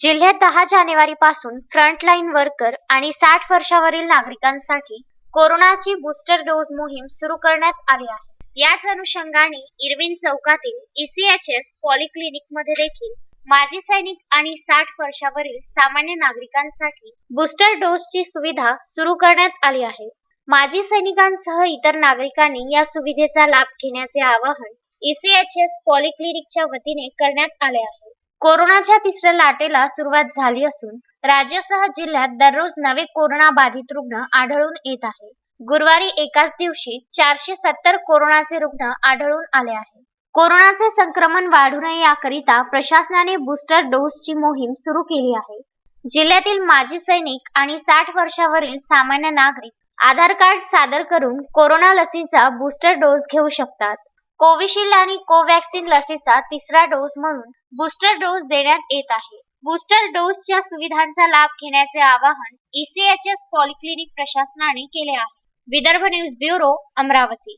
जिल्ह्यात दहा जानेवारी पासून फ्रंटलाईन वर्कर आणि साठ वर्षावरील नागरिकांसाठी कोरोनाची बूस्टर डोस मोहीम सुरू करण्यात आली आहे. याच अनुषंगाने इरविन चौकातील ईसीएचएस पॉलिक्लिनिकमध्ये देखील माजी सैनिक आणि साठ वर्षावरील सामान्य नागरिकांसाठी बूस्टर डोसची सुविधा सुरू करण्यात आली आहे. माजी सैनिकांसह इतर नागरिकांनी या सुविधेचा लाभ घेण्याचे आवाहन ईसीएचएस पॉलिक्लिनिकच्या वतीने करण्यात आले आहे. कोरोनाच्या तिसऱ्या लाटेला सुरुवात झाली असून राज्यासह जिल्ह्यात दररोज नवे कोरोना बाधित रुग्ण आढळून येत आहे. गुरुवारी एकाच दिवशी चारशे सत्तर कोरोनाचे रुग्ण आढळून आले आहे. कोरोनाचे संक्रमण वाढू नये याकरिता प्रशासनाने बूस्टर डोसची मोहीम सुरू केली आहे. जिल्ह्यातील माजी सैनिक आणि साठ वर्षावरील सामान्य नागरिक आधार कार्ड सादर करून कोरोना लसीचा बूस्टर डोस घेऊ शकतात. कोविशिल्ड आणि कोवॅक्सिन लसीचा तिसरा डोस म्हणून बूस्टर डोस देण्यात येत आहे. बूस्टर डोसच्या सुविधांचा लाभ घेण्याचे आवाहन ईसीएचएस पॉलिक्लिनिक प्रशासनाने केले आहे. Vidarbha news bureau Amravati.